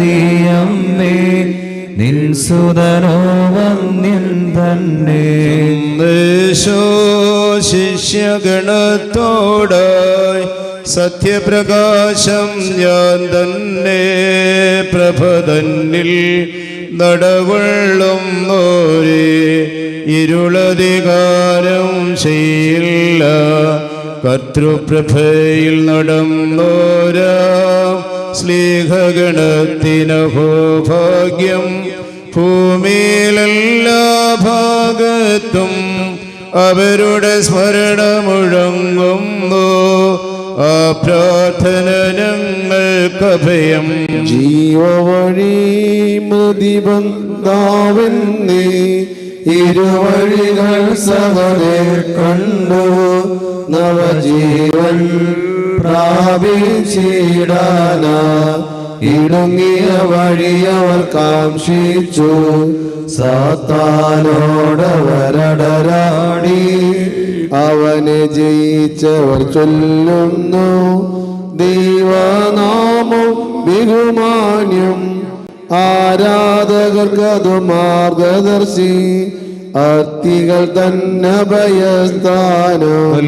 നീയമ്മേ നിൻ സുതനോ വന്യൻ തന്നെ. യേശോ ശിഷ്യഗണത്തോടായി സത്യപ്രകാശം ഞാൻ തന്നെ പ്രഭതന്നിൽ നടവള്ളും നോരേ ഇരുളധികാരം ചെയ്യില്ല. കർത്തൃപ്രഭയിൽ നടന്നോരാ സ്ലീഹഗണത്തിനഹോ ഭാഗ്യം ഭൂമിയിലെല്ലാ ഭാഗത്തും അവരുടെ സ്മരണ മുഴങ്ങുന്നു ആ പ്രാർത്ഥന ഞങ്ങൾക്കഭയം ജീവവഴി മതിബന്ധാവെന്നേ ഇരുവഴികൾ സഹരെ കണ്ടു. നവജീവൻ പ്രാപിച്ചിടാന. ഇടുങ്ങിയ വഴിയവർ കാംക്ഷിച്ചു. സാത്താനോടവരടരാടി അവനെ ജയിച്ചവർ ചൊല്ലുന്നു. ദൈവനാമം ബഹുമാന്യം. ആരാധകർക്കതു മാർഗദർശി. അർത്തികൾ തന്നെ ഭയസ്ഥാനം.